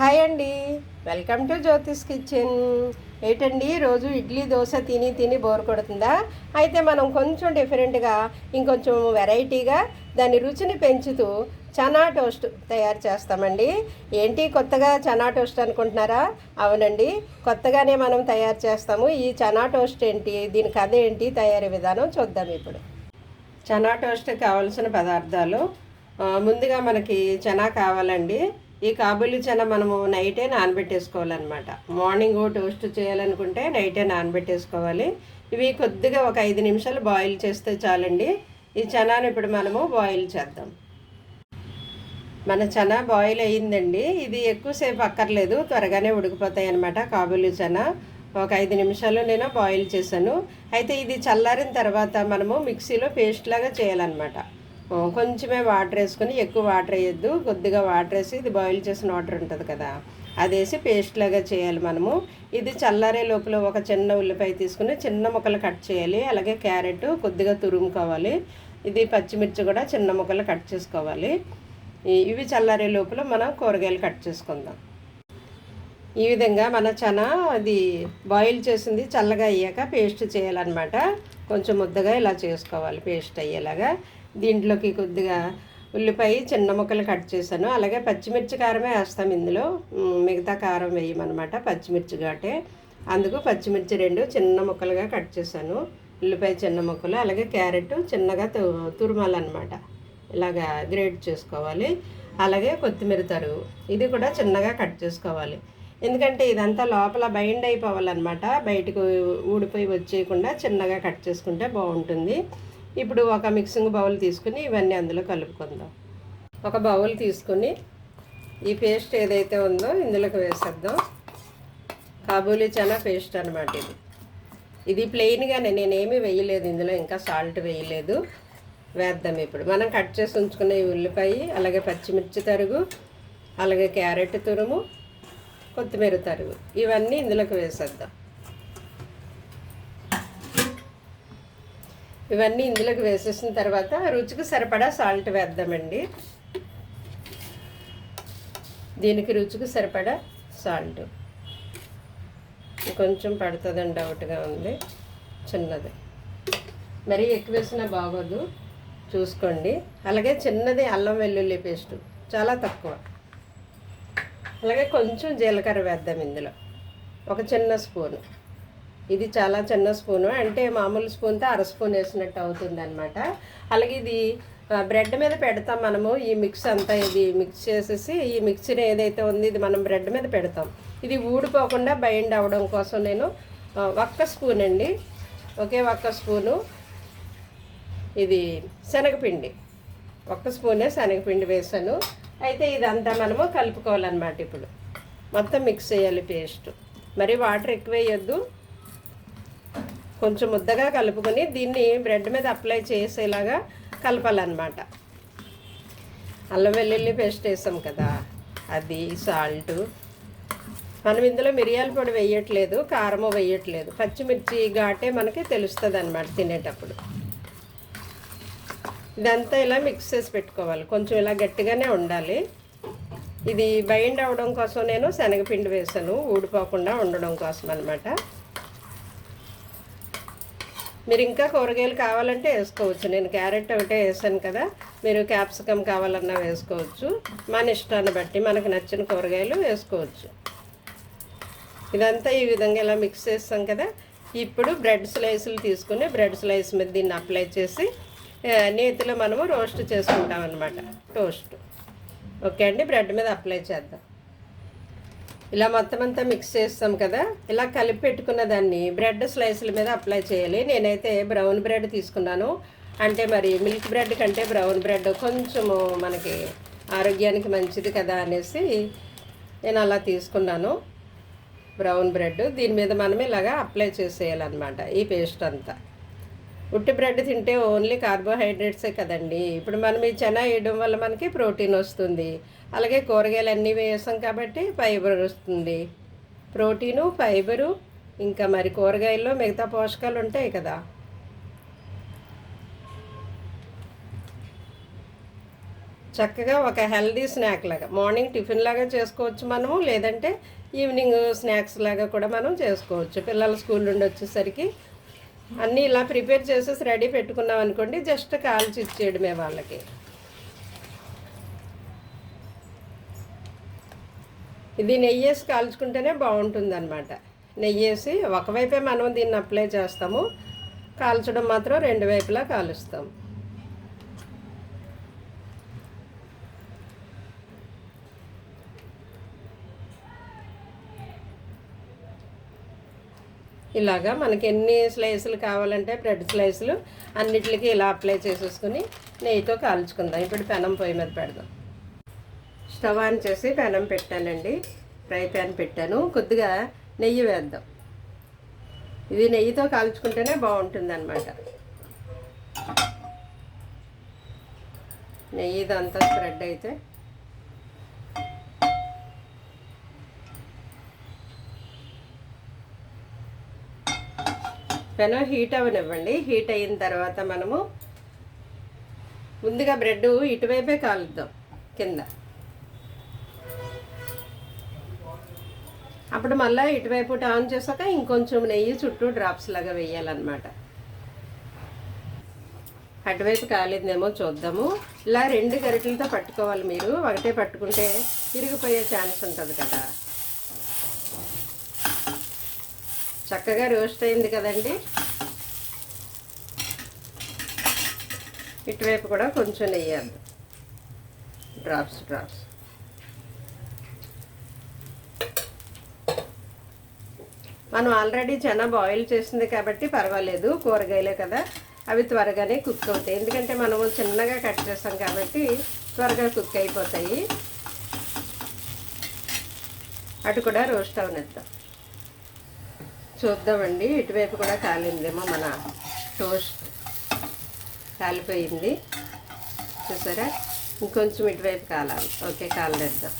Hi అండి. Welcome to Jyothish kitchen. ఏంటండి రోజు ఇడ్లీ దోశ తిని తిని బోర్ కొడుతుందా? అయితే మనం కొంచెం డిఫరెంట్గా ఇంకొంచెం వెరైటీగా దాని రుచిని పెంచుతూ చనా టోస్ట్ తయారు చేస్తామండి. ఏంటి కొత్తగా చనా టోస్ట్ అనుకుంటున్నారా? అవునండి. కొత్తగానే మనం తయారు చేస్తాము. ఈ చనా టోస్ట్ ఏంటి దీని కథ ఏంటి తయారీ విధానం చూద్దాం ఇప్పుడు. చనా టోస్ట్ కావాల్సిన పదార్థాలు ముందుగా మనకి చనా కావాలండి. ఈ కాబూలి చనా మనము నైటే నానబెట్టేసుకోవాలన్నమాట. మార్నింగ్ టోస్ట్ చేయాలనుకుంటే నైటే నానబెట్టేసుకోవాలి. ఇవి కొద్దిగా ఒక ఐదు నిమిషాలు బాయిల్ చేస్తే చాలండి. ఈ చనాను ఇప్పుడు మనము బాయిల్ చేద్దాం. మన చనా బాయిల్ అయ్యిందండి. ఇది ఎక్కువసేపు అక్కర్లేదు త్వరగానే ఉడికిపోతాయి అనమాట కాబులి చనా. ఒక ఐదు నిమిషాలు నేను బాయిల్ చేశాను. అయితే ఇది చల్లారిన తర్వాత మనము మిక్సీలో పేస్ట్ లాగా చేయాలన్నమాట. కొంచెమే వాటర్ వేసుకొని ఎక్కువ వాటర్ వేయద్దు. కొద్దిగా వాటర్ వేసి ఇది బాయిల్ చేసిన వాటర్ ఉంటుంది కదా అది వేసి పేస్ట్ లాగా చేయాలి మనము. ఇది చల్లారే లోపల ఒక చిన్న ఉల్లిపాయ తీసుకుని చిన్న ముక్కలు కట్ చేయాలి. అలాగే క్యారెట్ కొద్దిగా తురుముకోవాలి. ఇది పచ్చిమిర్చి కూడా చిన్న ముక్కలు కట్ చేసుకోవాలి. ఇవి చల్లారే లోపల మనం కూరగాయలు కట్ చేసుకుందాం. ఈ విధంగా మన చన అది బాయిల్ చేసింది చల్లగా అయ్యాక పేస్ట్ చేయాలన్నమాట. కొంచెం ముద్దగా ఇలా చేసుకోవాలి పేస్ట్ అయ్యేలాగా. దీంట్లోకి కొద్దిగా ఉల్లిపాయ చిన్న ముక్కలు కట్ చేశాను. అలాగే పచ్చిమిర్చి కారమే వేస్తాం ఇందులో. మిగతా కారం వేయమన్నమాట పచ్చిమిర్చి ఘాటే. అందుకు పచ్చిమిర్చి రెండు చిన్న ముక్కలుగా కట్ చేశాను. ఉల్లిపాయ చిన్న ముక్కలు అలాగే క్యారెట్ చిన్నగా తు తురుమాలన్నమాట. ఇలాగా గ్రేట్ చేసుకోవాలి. అలాగే కొత్తిమీర తరుగు ఇది కూడా చిన్నగా కట్ చేసుకోవాలి. ఎందుకంటే ఇదంతా లోపల బైండ్ అయిపోవాలన్నమాట. బయటకు ఊడిపోయి వచ్చేయకుండా చిన్నగా కట్ చేసుకుంటే బాగుంటుంది. ఇప్పుడు ఒక మిక్సింగ్ బౌల్ తీసుకుని ఇవన్నీ అందులో కలుపుకుందాం. ఒక బౌల్ తీసుకుని ఈ పేస్ట్ ఏదైతే ఉందో ఇందులోకి వేసేద్దాం. కాబూలీ చనా పేస్ట్ అనమాట ఇది. ఇది ప్లెయిన్గానే నేనేమీ వేయలేదు ఇందులో ఇంకా సాల్ట్ వేయలేదు. వేద్దాం ఇప్పుడు. మనం కట్ చేసి ఉంచుకున్న ఈ ఉల్లిపాయ అలాగే పచ్చిమిర్చి తరుగు అలాగే క్యారెట్ తురుము కొత్తిమీర తరుగు ఇవన్నీ ఇందులోకి వేసేద్దాం. ఇవన్నీ ఇందులోకి వేసేసిన తర్వాత రుచికి సరిపడా సాల్ట్ వేద్దామండి. దీనికి రుచికి సరిపడా సాల్ట్ కొంచెం పడుతుందని డౌట్గా ఉంది. చిన్నది. మరీ ఎక్కువ వేసినా బాగోదు. చూసుకోండి. అలాగే చిన్నది అల్లం వెల్లుల్లి పేస్ట్. చాలా తక్కువ. అలాగే కొంచెం జీలకర్ర వేద్దాం ఇందులో. ఒక చిన్న స్పూను. ఇది చాలా చిన్న స్పూను. అంటే మామూలు స్పూన్తో అర స్పూన్ వేసినట్టు అవుతుంది అనమాట అలాగే ఇది బ్రెడ్ మీద పెడతాం మనము. ఈ మిక్స్ అంతా ఇది మిక్స్ చేసేసి ఈ మిక్సర్ ఏదైతే ఉంది ఇది మనం బ్రెడ్ మీద పెడతాం. ఇది ఊడిపోకుండా బైండ్ అవ్వడం కోసం నేను ఒక్క స్పూన్ అండి. ఒకే ఒక్క స్పూను. ఇది శనగపిండి. ఒక్క స్పూనే శనగపిండి వేసాను అయితే ఇదంతా మనము కలుపుకోవాలన్నమాట ఇప్పుడు. మొత్తం మిక్స్ చేయాలి పేస్ట్. మరి వాటర్ ఎక్కువ వేయొద్దు. కొంచెం ముద్దగా కలుపుకొని దీన్ని బ్రెడ్ మీద అప్లై చేసేలాగా కలపాలన్నమాట. అల్లం వెల్లుల్లి పేస్ట్ వేసాం కదా అది సాల్ట్. మనం ఇందులో మిరియాల పొడి వేయట్లేదు కారము వేయట్లేదు. పచ్చిమిర్చి ఘాటే మనకి తెలుస్తుంది అనమాట తినేటప్పుడు. ఇదంతా ఇలా మిక్స్ చేసి పెట్టుకోవాలి. కొంచెం ఇలా గట్టిగానే ఉండాలి. ఇది బైండ్ అవ్వడం కోసం నేను శనగపిండి వేసాను. ఊడిపోకుండా ఉండడం కోసం అనమాట మీరు ఇంకా కూరగాయలు కావాలంటే వేసుకోవచ్చు. నేను క్యారెట్ ఒకటే వేసాను కదా. మీరు క్యాప్సికమ్ కావాలన్నా వేసుకోవచ్చు. మన ఇష్టాన్ని బట్టి మనకు నచ్చిన కూరగాయలు వేసుకోవచ్చు. ఇదంతా ఈ విధంగా ఇలా మిక్స్ చేస్తాం కదా. ఇప్పుడు బ్రెడ్ స్లైసులు తీసుకుని బ్రెడ్ స్లైస్ మీద దీన్ని అప్లై చేసి నేతిలో మనము రోస్ట్ చేసుకుంటాం అనమాట టోస్ట్. ఓకే అండి బ్రెడ్ మీద అప్లై చేద్దాం. ఇలా మొత్తం అంతా మిక్స్ చేస్తాం కదా. ఇలా కలిపి పెట్టుకున్న దాన్ని బ్రెడ్ స్లైసుల మీద అప్లై చేయాలి. నేనైతే బ్రౌన్ బ్రెడ్ తీసుకున్నాను. అంటే మరి మిల్క్ బ్రెడ్ కంటే బ్రౌన్ బ్రెడ్ కొంచెము మనకి ఆరోగ్యానికి మంచిది కదా అనేసి నేను అలా తీసుకున్నాను. బ్రౌన్ బ్రెడ్ దీని మీద మనం ఇలాగా అప్లై చేసేయాలన్నమాట ఈ పేస్ట్ అంతా. ఉట్టి బ్రెడ్ తింటే ఓన్లీ కార్బోహైడ్రేట్సే కదండి. ఇప్పుడు మనం ఈ చెనా వేయడం వల్ల మనకి ప్రోటీన్ వస్తుంది. అలాగే కూరగాయలు అన్నీ వేసాం కాబట్టి ఫైబర్ వస్తుంది. ప్రోటీను ఫైబరు ఇంకా మరి కూరగాయల్లో మిగతా పోషకాలు ఉంటాయి కదా. చక్కగా ఒక హెల్దీ స్నాక్ లాగా మార్నింగ్ టిఫిన్ లాగా చేసుకోవచ్చు మనము లేదంటే ఈవినింగ్ స్నాక్స్ లాగా కూడా మనం చేసుకోవచ్చు. పిల్లల స్కూల్ నుండి వచ్చేసరికి అన్నీ ఇలా ప్రిపేర్ చేసేసి రెడీ పెట్టుకున్నాం అనుకోండి జస్ట్ కాల్చి ఇచ్చేయడమే వాళ్ళకి. ఇది నెయ్యి వేసి కాల్చుకుంటేనే బాగుంటుంది అనమాట నెయ్యి వేసి ఒకవైపే మనం దీన్ని అప్లై చేస్తాము కాల్చడం మాత్రం రెండు వైపులా కాలుస్తాం. ఇలాగా మనకి ఎన్ని స్లైసులు కావాలంటే బ్రెడ్ స్లైసులు అన్నిటికి ఇలా అప్లై చేసేసుకుని నెయ్యితో కాల్చుకుందాం. ఇప్పుడు పెనం పొయ్యి మీద పెడదాం. స్టవ్ ఆన్ చేసి పెనం పెట్టానండి. ఫ్రై ప్యాన్ పెట్టాను. కొద్దిగా నెయ్యి వేద్దాం. ఇది నెయ్యితో కాల్చుకుంటేనే బాగుంటుంది అనమాట నెయ్యి ఇదంతా స్ప్రెడ్ అయితే పెనం హీట్ అవనివ్వండి. హీట్ అయిన తర్వాత మనము ముందుగా బ్రెడ్ ఇటువైపే కాలుద్దాం కింద. అప్పుడు మళ్ళీ ఇటువైపు ఆన్ చేసాక ఇంకొంచెం నెయ్యి చుట్టూ డ్రాప్స్ లాగా వేయాలన్నమాట. అటువైపు కాలేదేమో చూద్దాము. ఇలా రెండు గరిటెలతో పట్టుకోవాలి మీరు. ఒకటే పట్టుకుంటే తిరిగిపోయే ఛాన్స్ ఉంటుంది కదా. చక్కగా రోస్ట్ అయింది కదండి. ఇటువైపు కూడా కొంచెం నెయ్యాలి డ్రాప్స్ డ్రాప్స్. మనం ఆల్రెడీ చెన బాయిల్ చేసింది కాబట్టి పర్వాలేదు కూరగాయలే కదా. అవి త్వరగానే కుక్ అవుతాయి. ఎందుకంటే మనము చిన్నగా కట్ చేస్తాం కాబట్టి త్వరగా కుక్ అయిపోతాయి. అటు కూడా రోస్ట్ అవనిద్దాం. చూద్దామండి. ఇటువైపు కూడా కాలిందేమో మన టోస్ట్ కాలిపోయింది. చూసారా? ఇంకొంచెం ఇటువైపు కాలాలి. ఓకే కాలలేద్దాం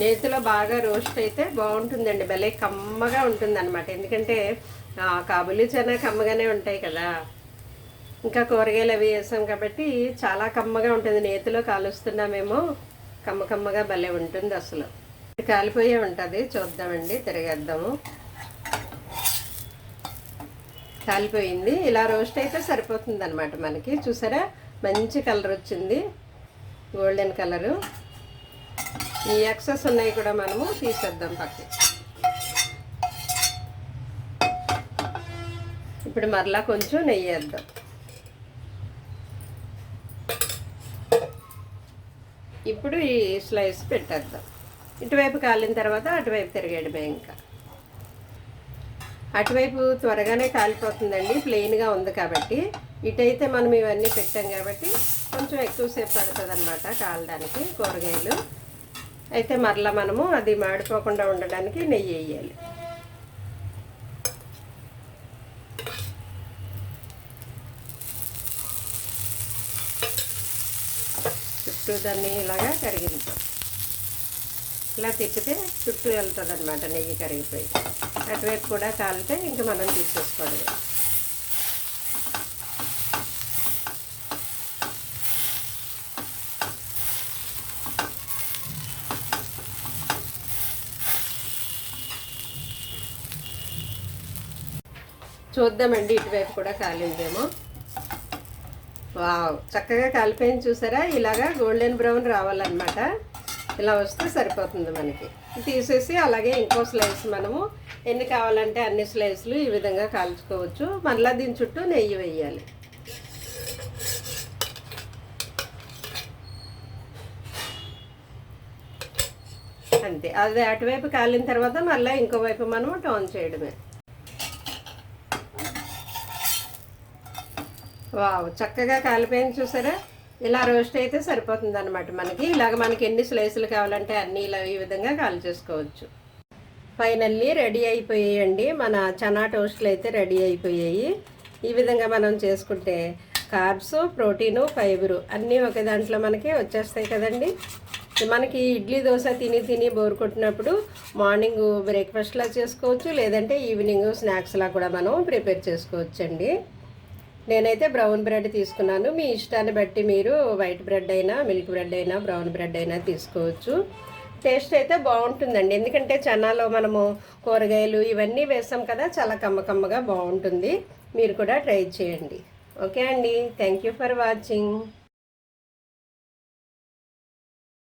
నేతిలో బాగా రోస్ట్ అయితే బాగుంటుందండి. భలే కమ్మగా ఉంటుందన్నమాట. ఎందుకంటే కాబులి చెన కమ్మగానే ఉంటాయి కదా. ఇంకా కూరగాయలు అవి వేసాం కాబట్టి చాలా కమ్మగా ఉంటుంది. నేతిలో కాలుస్తున్నామేమో. కమ్మ కమ్మగా భలే ఉంటుంది అసలు. కాలిపోయే ఉంటుంది చూద్దామండి తిరగేద్దాము. కాలిపోయింది. ఇలా రోస్ట్ అయితే సరిపోతుంది అనమాట మనకి. చూసారా? మంచి కలర్ వచ్చింది. గోల్డెన్ కలరు ఈ ఎక్సెస్ ఉన్నాయి కూడా మనము తీసేద్దాం పక్కకి. ఇప్పుడు మరలా కొంచెం నెయ్యి వేద్దాం ఇప్పుడు ఈ స్లైస్ పెట్టేద్దాం. ఇటువైపు కాలిన తర్వాత అటువైపు తిరగేయడమే ఇంకా. అటువైపు త్వరగానే కాలిపోతుందండి ప్లెయిన్గా ఉంది కాబట్టి. ఇటైతే మనం ఇవన్నీ పెట్టాం కాబట్టి కొంచెం ఎక్కువసేపు పడుతుంది అనమాట కాలడానికి కూరగాయలు. అయితే మరలా మనము అది మాడిపోకుండా ఉండడానికి నెయ్యి వేయాలి. చుట్టూ దాన్ని ఇలాగా కరిగించాం. ఇలా తిప్పితే చుట్టూ వెళ్తుంది అనమాట నెయ్యి కరిగిపోయి. అటువైపు కూడా కాలితే ఇంకా మనం తీసేసుకోవడమే చూద్దామండి ఇటువైపు కూడా కాలిందేమో. వావ్ చక్కగా కాలిపోయింది చూసారా? ఇలాగా గోల్డెన్ బ్రౌన్ రావాలన్నమాట. ఇలా వస్తే సరిపోతుంది మనకి. తీసేసి అలాగే ఇంకో స్లైస్ మనము ఎన్ని కావాలంటే అన్ని స్లైస్లు ఈ విధంగా కాల్చుకోవచ్చు. మళ్ళీ దీని చుట్టూ నెయ్యి వేయాలి. అంతే. అది అటువైపు కాలిన తర్వాత మళ్ళీ ఇంకో వైపు మనము టర్న్ చేయడమే. వావ్ చక్కగా కాలిపోయింది చూసారా? ఇలా రోస్ట్ అయితే సరిపోతుంది అనమాట మనకి. ఇలాగ మనకి ఎన్ని స్లైసులు కావాలంటే అన్నీ ఇలా ఈ విధంగా కాల్ చేసుకోవచ్చు. ఫైనల్లీ రెడీ అయిపోయాయండి. మన చనా టోస్ట్లు అయితే రెడీ అయిపోయాయి. ఈ విధంగా మనం చేసుకుంటే కార్బ్స్ ప్రోటీను ఫైబరు అన్నీ ఒకే దాంట్లో మనకి వచ్చేస్తాయి కదండి. మనకి ఇడ్లీ దోశ తిని తిని బోర్ కొట్టినప్పుడు మార్నింగ్ బ్రేక్ఫాస్ట్లా చేసుకోవచ్చు లేదంటే ఈవినింగ్ స్నాక్స్లా కూడా మనం ప్రిపేర్ చేసుకోవచ్చండి. నేనైతే బ్రౌన్ బ్రెడ్ తీసుకున్నాను. మీ ఇష్టాన్ని బట్టి మీరు వైట్ బ్రెడ్ అయినా మిల్క్ బ్రెడ్ అయినా బ్రౌన్ బ్రెడ్ అయినా తీసుకోవచ్చు. టేస్ట్ అయితే బాగుంటుందండి. ఎందుకంటే చనాలో మనము కూరగాయలు ఇవన్నీ వేసాం కదా చాలా కమ్మకమ్మగా బాగుంటుంది. మీరు కూడా ట్రై చేయండి. ఓకే అండి. Thank you for watching.